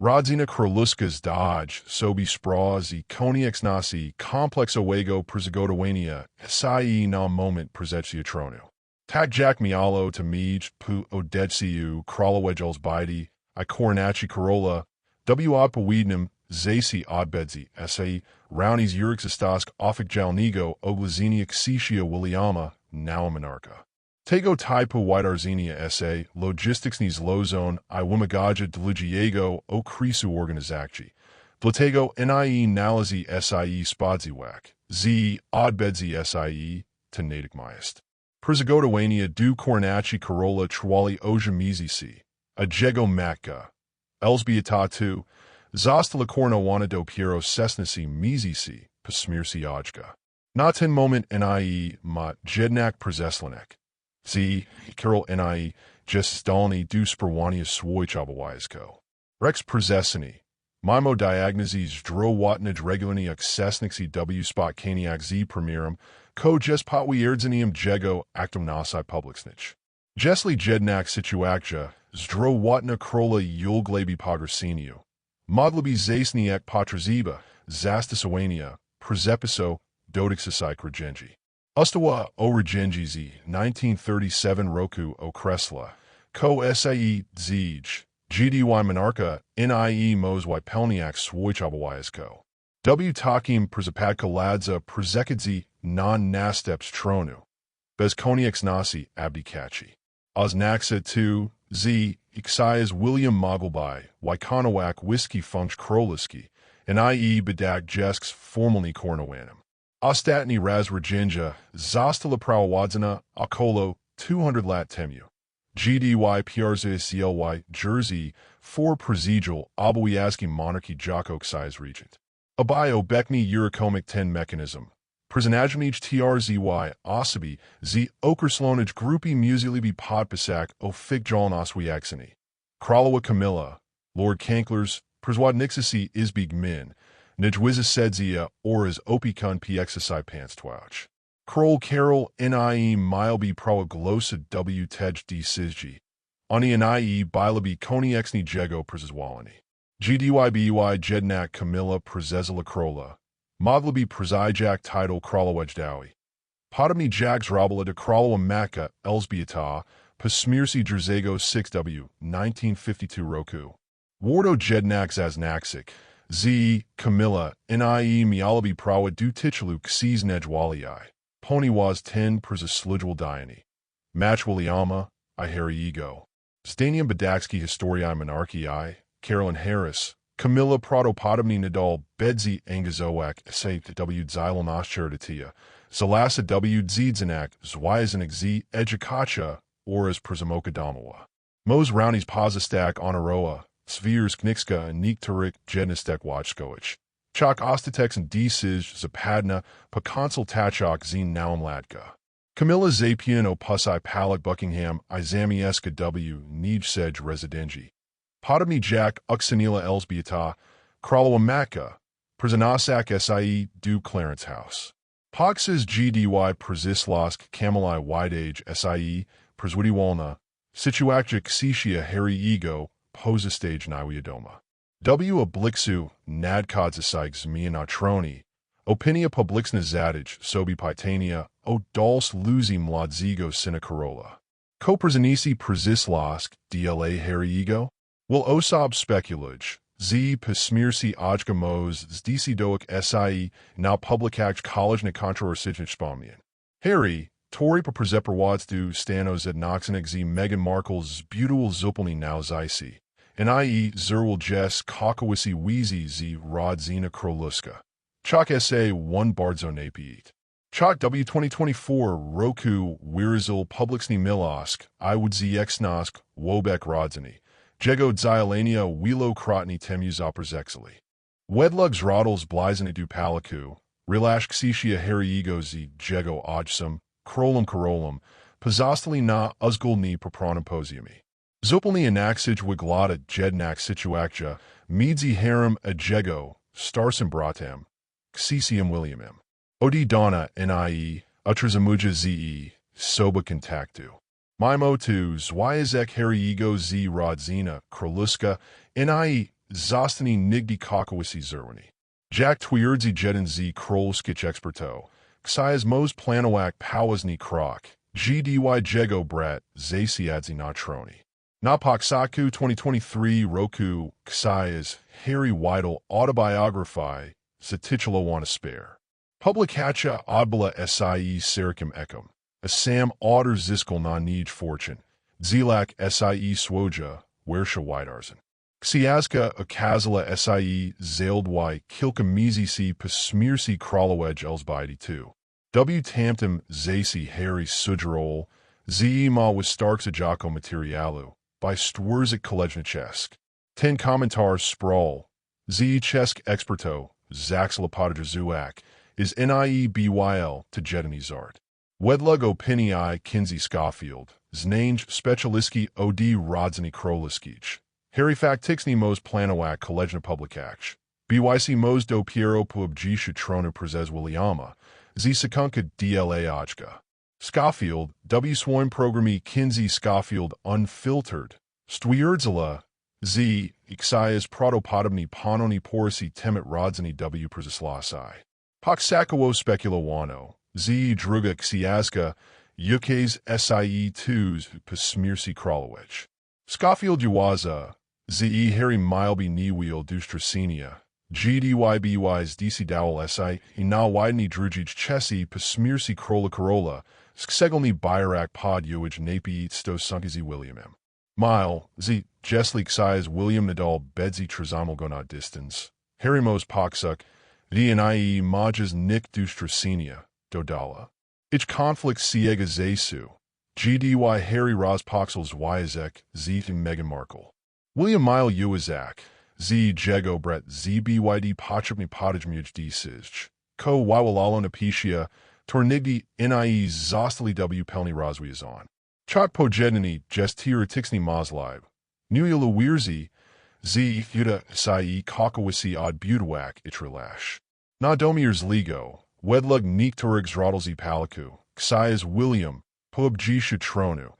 Rodzina Kroluska's Dodge, Sobi Spraz Koniec Nasi, Complex Owego Przygotowania, Sai na moment Prezecia Tronu. Tak Jack Mialo to Mij, Pu Odeciu, Kralawedjels Bidi, I Kornachi Corolla, W. Odpowiednim, Zacy Odbedzi, Sa, Rounies Urix Istask, Ofik Jalnigo, Oglazini Xicia Williama, now Monarcha. Tego taipu Wydarzenia SA, Logisticsnis Lozone, Iwumagaja Deligiego O Krisu Organizacci, Platego NIE Nalazi SIE Spodziwak, Z Oddbedzi SIE, Tenatigmiest. Prizagodawania Du Cornachi Corolla Chwali Ojamizisi, Ajego Matka, Elsbiatatu, Zostala Cornawana do Piero Cesnasi Mizisi, Pasmirsi Ajga. Not in moment NIE, ma Jednak Przeslanek. Z, Carol NIE, Jestalni du Sperwania Swojchabawiasko. Rex Prezesini. Mimo diagnoses drowatnij regularni accessnixi W spot caniac Z premierum, co jes potwi erdzinium jego actum nasi publicsnich. Jesli jednak situacja, zdro zdrowatna krola yulglabi pograsiniu. Modlabi zasniak patraziba, zastisowania, prezepiso, dodixisai kregenji. Ustawa o regenjizi, 1937 roku o kresla, co sae zij, GDY Monarcha, NIE Mos Pelniak Swojchabawiasko. W Takim Przapadka Ladza Przekadzi Non Nasteps Tronu. Bez Koniaks Nasi Abdikachi. Oznaxa 2, Z, Ixias William Mogelby, Wykonowak Whiskey Funch Kroliski, and IE Bedak Jesks formerly Kornowanim. Ostatni Raz Virginja, Zostala Prawadzina, Akolo, 200 Lat Temu. GDY PRZ Jersey 4 Procedural Obowiaski Monarchy Jokok Size Regent. Abio Bekni Eurocomic 10 Mechanism. Prisonajamij TRZY Osabi Z Okerslonage Groupie Musilibi Podpasak O Figjaln Oswiaxini. Kralowa Camilla, Lord Kanklers, Priswadnixisi Isbig Min, Nijwiza Sedzia or as Opikun PXSI Pants Twouch. Kroll Carol NIE Mileby Proaglosa W Tej D Sizji. Ani NIE Bilabi Koni Exni Jego Przezwalani. GDYBUI Jednak Camilla Przezela Krola. Modlabi Przijak Title Kralawedge Dowie. Potomi Jags Robala de Kralawa Maka Elsbiata Pasmirsi Drzego 6W 1952 Roku. Wardo Jednak Zaznaksik. Z, Camilla, NIE Mialabi prawa Du Tichaluk Sees Nejwalii, Ponywas 10 Przyslujual Diany, Matchwaliama, Ihari Ego, Stanium Badaksky Historiae Monarchii, Carolyn Harris, Camilla Protopotomni Nadal Bedzi Angazowak Esaped W. Xylon Oscharitatia, Zalasa W. Zidzinak Zwiazanak Z. Ejikacha, Oras Prismokadamawa. Mose Rowney's Pazastak Onaroa, Spheres Knikska and Niktarik Jednistek Watchkoich. Chok Ostatex and D-Sig Zapadna Pakonsul Tachok Zine Naumlatka. Camilla Zapian Opusai Palak Buckingham Izamieska W. Nij Sedge Residenji. Potomi Jack Uxanila Elsbiata Kralawamaka Przanasak SIE Du Clarence House. Poxes GDY Przislask Kamalai Wide Age SIE Przwidiwalna Situactic Xitia Harry Ego Posa Stage Niwiadoma. W. Oblixu, Nadkodzisiks Mianatroni, Opinia Publixna Zadij, Sobi Pitania, O Dulce Luzi Mladzigo Sinacarola. Koprzanisi Przislask, DLA Hariego, Will Osob Speculage, Z. Pismirsi Ajgamos, Zdisidoic SIE, now Publicact College na Kontroversijnych Spomnian. Harry, Tori pa Przeprowadzdu Stano Zednoxenik Z. Meghan Markle's Beautiful Zupelni now Zysi and i.e. Zerwil Jess Kakawisi Wheezy Z Rodzina Kroluska. Chalk SA 1 Bardzo Napiet. Chalk W 2024 Roku Wirzil Publixni Milosk Iwood ZXnosk Wobek Rodzini. Jego Zyalania Wilo Krotni Temuz Operzexili. Wedlugs Roddles Blizani du Paliku. Rilash Xishia Hariego Z Jego Ojsum. Krolum Karolum. Pazostali na Uzgulni Propronimposiumi. Zopelni anaxij wiglata jednak situactia, midzi harem ajego, starsim bratam, xisium williamim. Odi donna nie, utrazamuja ze, soba contactu. Mimo tu zwyazek hariego z rodzina, kroluska, nie, zostanie nigdy kakowisi zerwani. Jack twierdzi jeden z królskich eksperto. Ksias mos planowak pałasni krok. GDY jego brat zasiadzi na troni. Na Paksaku 2023 Roku Ksias Harry Weidel autobiography Zatitulo Wanna Spare. Publicacja Odbala SIE Serikim Ekum. Assam Otter Ziskel na Nij Fortune. Zilak SIE Swoja, Wersha Weidarzen. Ksiazka Akazala SIE Zaildwy Kilka Mizisi Pasmirsi Kralowedge Elsbidi 2. W. Tampton Zasi Harry Sudrol Ze Ma was Starks Ajako Materialu by Stwurzik Kolejnichesk. Ten Kommentars Sprawl Z. Chesk Experto Zax Zuak is NIEBYL to Jedini Zart. Wedlug Opinii Kinsey Schofield Znange Specialiski OD Rodzini Kroliskich. Harry Factixni Mos Planowak Kolejna Publicach. BYC Mos do Piero Puabgisha Trona Prezes Williama. Z Sekunka DLA Ajka. Schofield, W. Swarm Programi Kinsey Schofield Unfiltered. Stwierdzala, Z. Ixias Protopodobni Panoni Porsi Temet Rodzini W. Prezislasai. Paksakawo Speculowano. Z. Druga Ksiaska. Yukes SIE 2s Pasmirsi Kralowicz. Schofield Uwaza. Z. Harry Mileby Niwheel Dustrasinia. GDYBY's DC Dowell SI, Ina Wideni Drujic Chessi, Pasmirsi Krola Corolla, Segelni Birac pod uage napi sto sunkizi m. Mile, z jeslik size William Nadal bedzi trizomalgonot distance. Harry poxuk, the and ie majas nick dustracenia dodala. Ich conflict siega zesu. GDY Harry Rospoxels Yzek, Zeth and Meghan Markle. William Mile Uizak, Z Jego Brett, ZBYD Pochupni Pottage Mujdi Sizj. Co wawalalo Apecia, Tornigdi NIE Zostali W Pelni Razwi is on. Chot Pojedini Jestir Tixni Moslive. Nuya Lewirzi Z Yuda Sai Kakawasi Od Budawak Itrilash. Nadomirs Ligo Wedlug Niktorig's Rodalzi Palaku Xias William Poabji Shutronu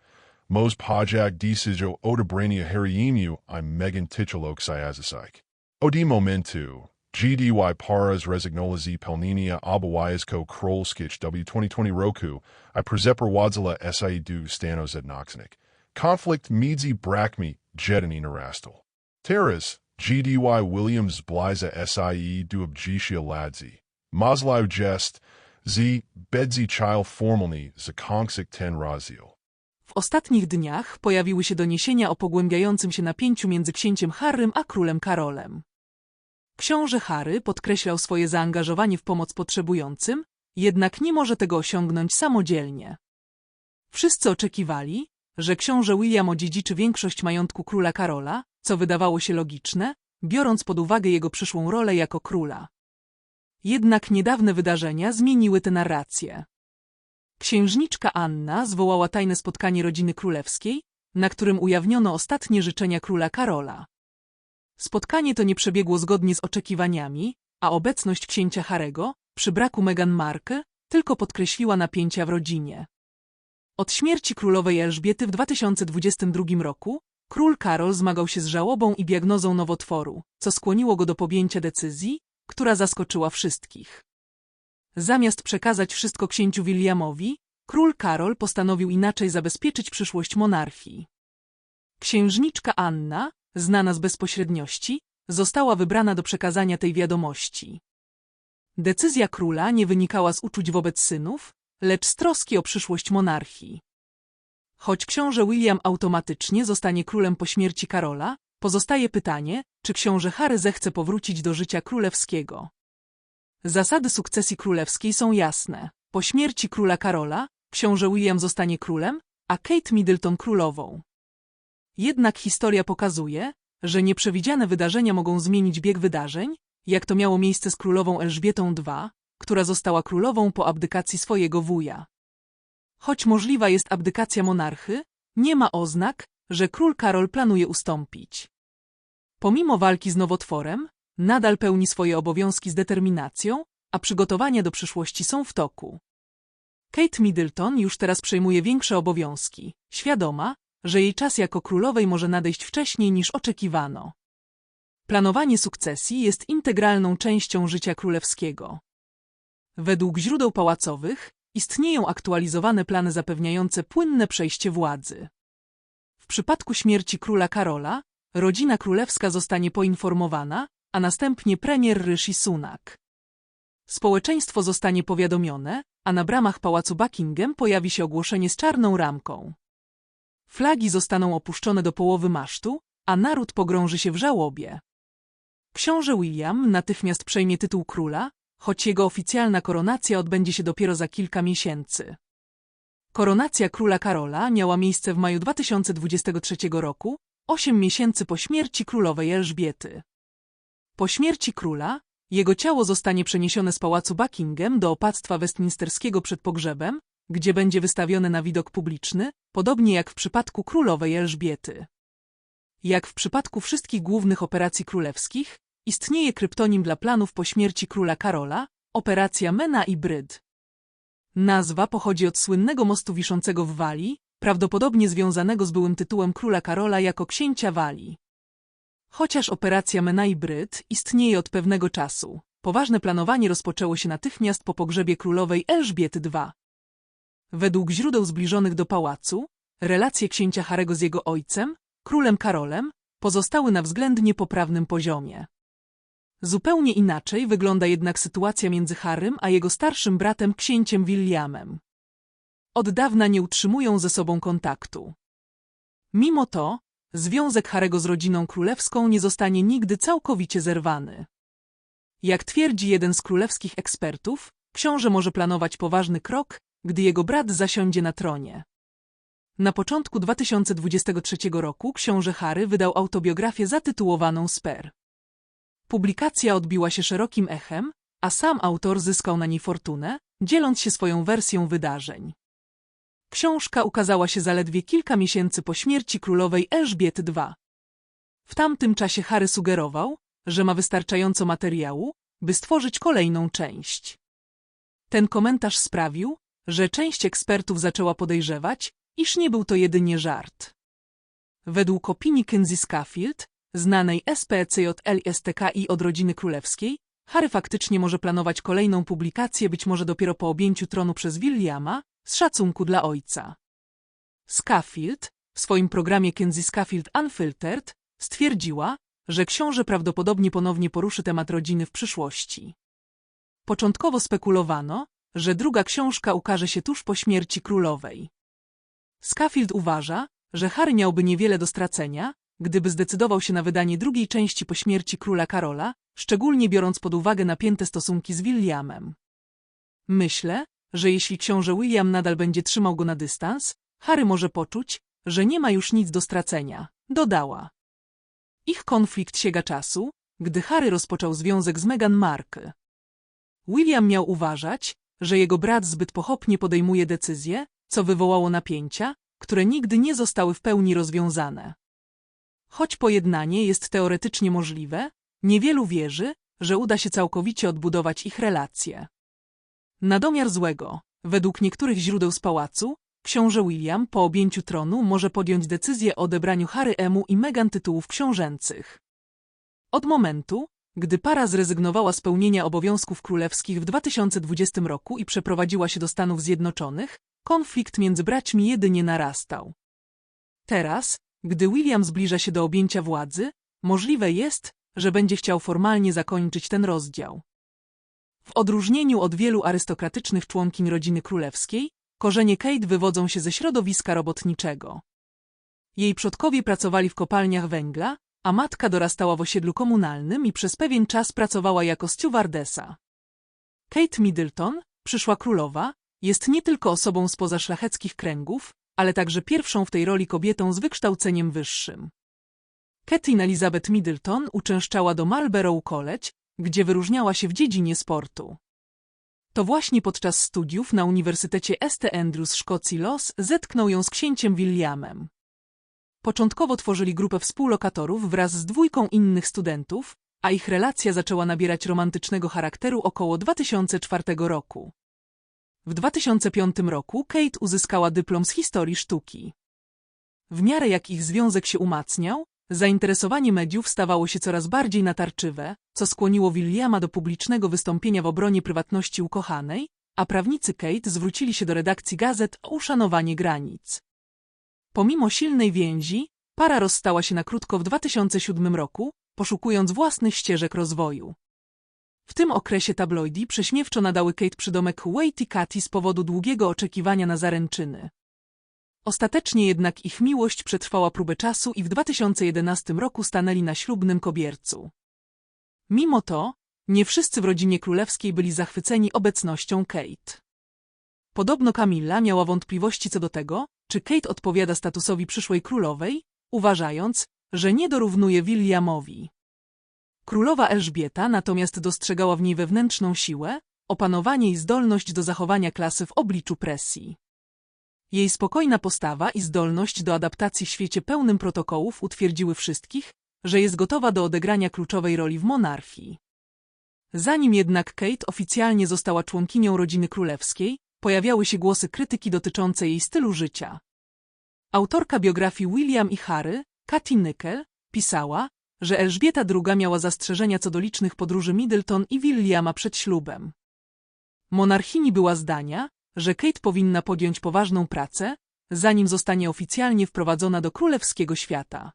Mos Pajak Decijo Odabrania Hariemu I'm Megan Titulo Xiazasike. Odi Momentu GDY Paras Resignolazi Pelninia Abawayasko Krolskich W2020 Roku, I Prezeper Wadzala Saidu Stanos Ednoxnik. Conflict Meadzi Brakmi Jedini Narastal. Terras, GDY Williams Bliza SIE Duabjishia Ladzi. Maslav Jest, Z. Bedzi Chile Formalni Zakonksik Ten Razil. W ostatnich dniach pojawiły się doniesienia o pogłębiającym się napięciu między księciem Harrym a królem Karolem. Książę Harry podkreślał swoje zaangażowanie w pomoc potrzebującym, jednak nie może tego osiągnąć samodzielnie. Wszyscy oczekiwali, że książę William odziedziczy większość majątku króla Karola, co wydawało się logiczne, biorąc pod uwagę jego przyszłą rolę jako króla. Jednak niedawne wydarzenia zmieniły tę narrację. Księżniczka Anna zwołała tajne spotkanie rodziny królewskiej, na którym ujawniono ostatnie życzenia króla Karola. Spotkanie to nie przebiegło zgodnie z oczekiwaniami, a obecność księcia Harego, przy braku Meghan Markle, tylko podkreśliła napięcia w rodzinie. Od śmierci królowej Elżbiety w 2022 roku król Karol zmagał się z żałobą i diagnozą nowotworu, co skłoniło go do podjęcia decyzji, która zaskoczyła wszystkich. Zamiast przekazać wszystko księciu Williamowi, król Karol postanowił inaczej zabezpieczyć przyszłość monarchii. Księżniczka Anna, znana z bezpośredniości, została wybrana do przekazania tej wiadomości. Decyzja króla nie wynikała z uczuć wobec synów, lecz z troski o przyszłość monarchii. Choć książę William automatycznie zostanie królem po śmierci Karola, pozostaje pytanie, czy książę Harry zechce powrócić do życia królewskiego. Zasady sukcesji królewskiej są jasne. Po śmierci króla Karola, książę William zostanie królem, a Kate Middleton królową. Jednak historia pokazuje, że nieprzewidziane wydarzenia mogą zmienić bieg wydarzeń, jak to miało miejsce z królową Elżbietą II, która została królową po abdykacji swojego wuja. Choć możliwa jest abdykacja monarchy, nie ma oznak, że król Karol planuje ustąpić. Pomimo walki z nowotworem, nadal pełni swoje obowiązki z determinacją, a przygotowania do przyszłości są w toku. Kate Middleton już teraz przejmuje większe obowiązki, świadoma, że jej czas jako królowej może nadejść wcześniej niż oczekiwano. Planowanie sukcesji jest integralną częścią życia królewskiego. Według źródeł pałacowych istnieją aktualizowane plany zapewniające płynne przejście władzy. W przypadku śmierci króla Karola, rodzina królewska zostanie poinformowana, a następnie premier Rishi Sunak. Społeczeństwo zostanie powiadomione, a na bramach pałacu Buckingham pojawi się ogłoszenie z czarną ramką. Flagi zostaną opuszczone do połowy masztu, a naród pogrąży się w żałobie. Książę William natychmiast przejmie tytuł króla, choć jego oficjalna koronacja odbędzie się dopiero za kilka miesięcy. Koronacja króla Karola miała miejsce w maju 2023 roku, osiem miesięcy po śmierci królowej Elżbiety. Po śmierci króla, jego ciało zostanie przeniesione z pałacu Buckingham do opactwa westminsterskiego przed pogrzebem, gdzie będzie wystawione na widok publiczny, podobnie jak w przypadku królowej Elżbiety. Jak w przypadku wszystkich głównych operacji królewskich, istnieje kryptonim dla planów po śmierci króla Karola, operacja Mena i Bryd. Nazwa pochodzi od słynnego mostu wiszącego w Walii, prawdopodobnie związanego z byłym tytułem króla Karola jako księcia Walii. Chociaż operacja Mena i Bryd istnieje od pewnego czasu, poważne planowanie rozpoczęło się natychmiast po pogrzebie królowej Elżbiety II. Według źródeł zbliżonych do pałacu, relacje księcia Harego z jego ojcem, królem Karolem, pozostały na względnie poprawnym poziomie. Zupełnie inaczej wygląda jednak sytuacja między Harrym a jego starszym bratem księciem Williamem. Od dawna nie utrzymują ze sobą kontaktu. Mimo to, związek Harego z rodziną królewską nie zostanie nigdy całkowicie zerwany. Jak twierdzi jeden z królewskich ekspertów, książę może planować poważny krok, gdy jego brat zasiądzie na tronie. Na początku 2023 roku książę Harry wydał autobiografię zatytułowaną Sper. Publikacja odbiła się szerokim echem, a sam autor zyskał na niej fortunę, dzieląc się swoją wersją wydarzeń. Książka ukazała się zaledwie kilka miesięcy po śmierci królowej Elżbiety II. W tamtym czasie Harry sugerował, że ma wystarczająco materiału, by stworzyć kolejną część. Ten komentarz sprawił, że część ekspertów zaczęła podejrzewać, iż nie był to jedynie żart. Według opinii Kenzie Scafield, znanej SPCJLSTKI od rodziny królewskiej, Harry faktycznie może planować kolejną publikację być może dopiero po objęciu tronu przez Williama, z szacunku dla ojca. Scafield, w swoim programie Kenzie Scafield Unfiltered, stwierdziła, że książę prawdopodobnie ponownie poruszy temat rodziny w przyszłości. Początkowo spekulowano, że druga książka ukaże się tuż po śmierci królowej. Scafield uważa, że Harry miałby niewiele do stracenia, gdyby zdecydował się na wydanie drugiej części po śmierci króla Karola, szczególnie biorąc pod uwagę napięte stosunki z Williamem. Myślę, że jeśli książę William nadal będzie trzymał go na dystans, Harry może poczuć, że nie ma już nic do stracenia, dodała. Ich konflikt sięga czasu, gdy Harry rozpoczął związek z Meghan Markle. William miał uważać, że jego brat zbyt pochopnie podejmuje decyzje, co wywołało napięcia, które nigdy nie zostały w pełni rozwiązane. Choć pojednanie jest teoretycznie możliwe, niewielu wierzy, że uda się całkowicie odbudować ich relacje. Na domiar złego, według niektórych źródeł z pałacu, książę William po objęciu tronu może podjąć decyzję o odebraniu Harry Emu i Meghan tytułów książęcych. Od momentu, gdy para zrezygnowała z pełnienia obowiązków królewskich w 2020 roku i przeprowadziła się do Stanów Zjednoczonych, konflikt między braćmi jedynie narastał. Teraz, gdy William zbliża się do objęcia władzy, możliwe jest, że będzie chciał formalnie zakończyć ten rozdział. W odróżnieniu od wielu arystokratycznych członkiń rodziny królewskiej, korzenie Kate wywodzą się ze środowiska robotniczego. Jej przodkowie pracowali w kopalniach węgla, a matka dorastała w osiedlu komunalnym i przez pewien czas pracowała jako stewardesa. Kate Middleton, przyszła królowa, jest nie tylko osobą spoza szlacheckich kręgów, ale także pierwszą w tej roli kobietą z wykształceniem wyższym. Kathleen Elizabeth Middleton uczęszczała do Marlborough College, gdzie wyróżniała się w dziedzinie sportu. To właśnie podczas studiów na Uniwersytecie St. Andrews Szkocji Los zetknął ją z księciem Williamem. Początkowo tworzyli grupę współlokatorów wraz z dwójką innych studentów, a ich relacja zaczęła nabierać romantycznego charakteru około 2004 roku. W 2005 roku Kate uzyskała dyplom z historii sztuki. W miarę jak ich związek się umacniał, zainteresowanie mediów stawało się coraz bardziej natarczywe, co skłoniło Williama do publicznego wystąpienia w obronie prywatności ukochanej, a prawnicy Kate zwrócili się do redakcji gazet o uszanowanie granic. Pomimo silnej więzi, para rozstała się na krótko w 2007 roku, poszukując własnych ścieżek rozwoju. W tym okresie tabloidy prześmiewczo nadały Kate przydomek Waity Cathy z powodu długiego oczekiwania na zaręczyny. Ostatecznie jednak ich miłość przetrwała próbę czasu i w 2011 roku stanęli na ślubnym kobiercu. Mimo to, nie wszyscy w rodzinie królewskiej byli zachwyceni obecnością Kate. Podobno Camilla miała wątpliwości co do tego, czy Kate odpowiada statusowi przyszłej królowej, uważając, że nie dorównuje Williamowi. Królowa Elżbieta natomiast dostrzegała w niej wewnętrzną siłę, opanowanie i zdolność do zachowania klasy w obliczu presji. Jej spokojna postawa i zdolność do adaptacji w świecie pełnym protokołów utwierdziły wszystkich, że jest gotowa do odegrania kluczowej roli w monarchii. Zanim jednak Kate oficjalnie została członkinią rodziny królewskiej, pojawiały się głosy krytyki dotyczące jej stylu życia. Autorka biografii William i Harry, Katy Nickel, pisała, że Elżbieta II miała zastrzeżenia co do licznych podróży Middleton i Williama przed ślubem. Monarchini była zdania, że Kate powinna podjąć poważną pracę, zanim zostanie oficjalnie wprowadzona do królewskiego świata.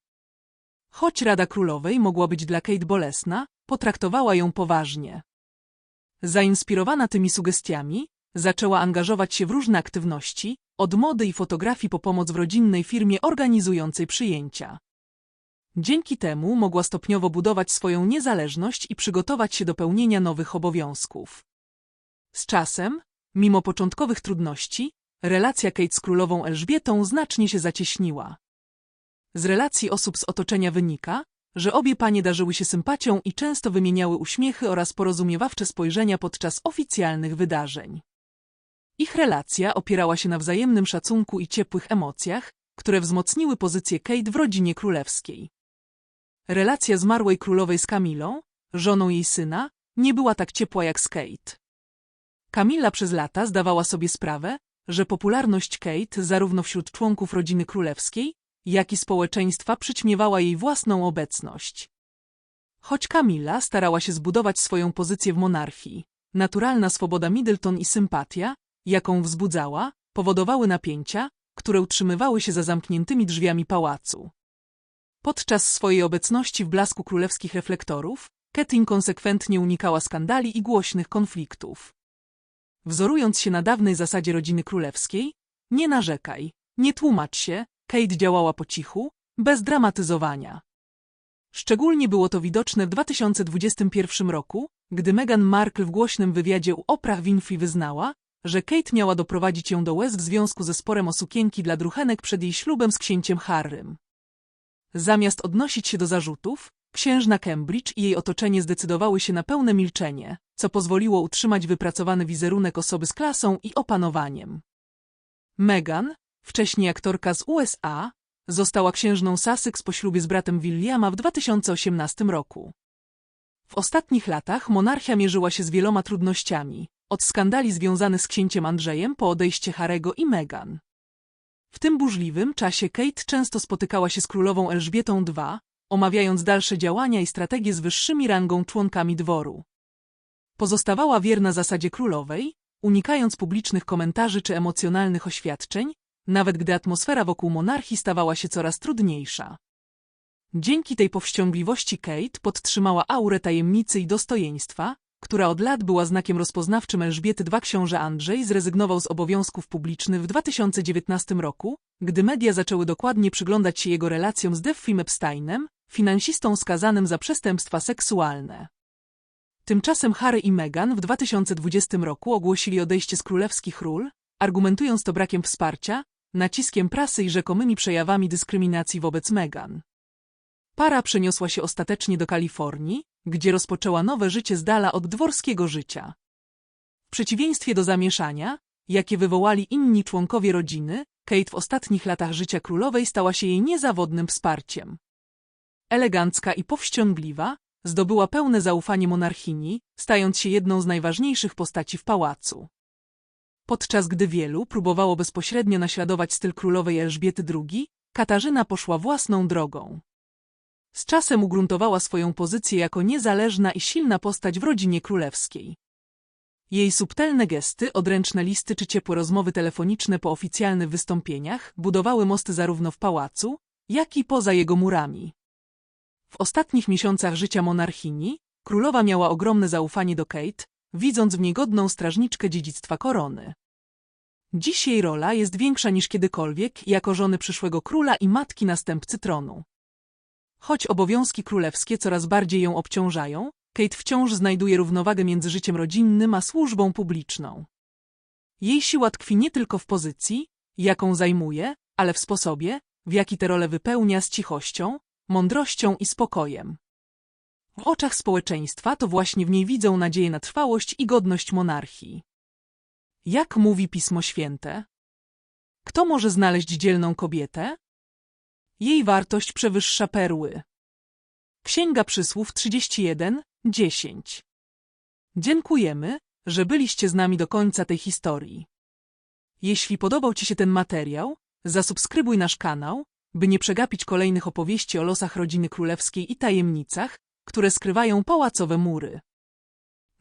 Choć Rada Królowej mogła być dla Kate bolesna, potraktowała ją poważnie. Zainspirowana tymi sugestiami, zaczęła angażować się w różne aktywności, od mody i fotografii po pomoc w rodzinnej firmie organizującej przyjęcia. Dzięki temu mogła stopniowo budować swoją niezależność i przygotować się do pełnienia nowych obowiązków. Z czasem, mimo początkowych trudności, relacja Kate z królową Elżbietą znacznie się zacieśniła. Z relacji osób z otoczenia wynika, że obie panie darzyły się sympatią i często wymieniały uśmiechy oraz porozumiewawcze spojrzenia podczas oficjalnych wydarzeń. Ich relacja opierała się na wzajemnym szacunku i ciepłych emocjach, które wzmocniły pozycję Kate w rodzinie królewskiej. Relacja zmarłej królowej z Kamilą, żoną jej syna, nie była tak ciepła jak z Kate. Kamila przez lata zdawała sobie sprawę, że popularność Kate zarówno wśród członków rodziny królewskiej, jak i społeczeństwa przyćmiewała jej własną obecność. Choć Kamila starała się zbudować swoją pozycję w monarchii, naturalna swoboda Middleton i sympatia, jaką wzbudzała, powodowały napięcia, które utrzymywały się za zamkniętymi drzwiami pałacu. Podczas swojej obecności w blasku królewskich reflektorów, Ketin konsekwentnie unikała skandali i głośnych konfliktów. Wzorując się na dawnej zasadzie rodziny królewskiej, nie narzekaj, nie tłumacz się, Kate działała po cichu, bez dramatyzowania. Szczególnie było to widoczne w 2021 roku, gdy Meghan Markle w głośnym wywiadzie u Oprah Winfrey wyznała, że Kate miała doprowadzić ją do łez w związku ze sporem o sukienki dla druchenek przed jej ślubem z księciem Harrym. Zamiast odnosić się do zarzutów, księżna Cambridge i jej otoczenie zdecydowały się na pełne milczenie, co pozwoliło utrzymać wypracowany wizerunek osoby z klasą i opanowaniem. Meghan, wcześniej aktorka z USA, została księżną Sussex po ślubie z bratem Williama w 2018 roku. W ostatnich latach monarchia mierzyła się z wieloma trudnościami, od skandali związanych z księciem Andrzejem po odejście Harego i Meghan. W tym burzliwym czasie Kate często spotykała się z królową Elżbietą II, omawiając dalsze działania i strategie z wyższymi rangą członkami dworu. Pozostawała wierna zasadzie królowej, unikając publicznych komentarzy czy emocjonalnych oświadczeń, nawet gdy atmosfera wokół monarchii stawała się coraz trudniejsza. Dzięki tej powściągliwości Kate podtrzymała aurę tajemnicy i dostojeństwa, która od lat była znakiem rozpoznawczym Elżbiety II książę Andrzej zrezygnował z obowiązków publicznych w 2019 roku, gdy media zaczęły dokładnie przyglądać się jego relacjom z Jeffrey Epsteinem, finansistą skazanym za przestępstwa seksualne. Tymczasem Harry i Meghan w 2020 roku ogłosili odejście z królewskich ról, argumentując to brakiem wsparcia, naciskiem prasy i rzekomymi przejawami dyskryminacji wobec Meghan. Para przeniosła się ostatecznie do Kalifornii, gdzie rozpoczęła nowe życie z dala od dworskiego życia. W przeciwieństwie do zamieszania, jakie wywołali inni członkowie rodziny, Kate w ostatnich latach życia królowej stała się jej niezawodnym wsparciem. Elegancka i powściągliwa, zdobyła pełne zaufanie monarchini, stając się jedną z najważniejszych postaci w pałacu. Podczas gdy wielu próbowało bezpośrednio naśladować styl królowej Elżbiety II, Katarzyna poszła własną drogą. Z czasem ugruntowała swoją pozycję jako niezależna i silna postać w rodzinie królewskiej. Jej subtelne gesty, odręczne listy czy ciepłe rozmowy telefoniczne po oficjalnych wystąpieniach budowały mosty zarówno w pałacu, jak i poza jego murami. W ostatnich miesiącach życia monarchini królowa miała ogromne zaufanie do Kate, widząc w niej godną strażniczkę dziedzictwa korony. Dziś jej rola jest większa niż kiedykolwiek jako żony przyszłego króla i matki następcy tronu. Choć obowiązki królewskie coraz bardziej ją obciążają, Kate wciąż znajduje równowagę między życiem rodzinnym a służbą publiczną. Jej siła tkwi nie tylko w pozycji, jaką zajmuje, ale w sposobie, w jaki tę rolę wypełnia z cichością, mądrością i spokojem. W oczach społeczeństwa to właśnie w niej widzą nadzieję na trwałość i godność monarchii. Jak mówi Pismo Święte? Kto może znaleźć dzielną kobietę? Jej wartość przewyższa perły. Księga Przysłów 31, 10. Dziękujemy, że byliście z nami do końca tej historii. Jeśli podobał Ci się ten materiał, zasubskrybuj nasz kanał, by nie przegapić kolejnych opowieści o losach rodziny królewskiej i tajemnicach, które skrywają pałacowe mury.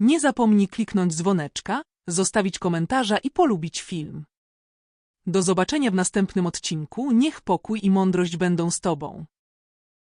Nie zapomnij kliknąć dzwoneczka, zostawić komentarza i polubić film. Do zobaczenia w następnym odcinku. Niech pokój i mądrość będą z Tobą.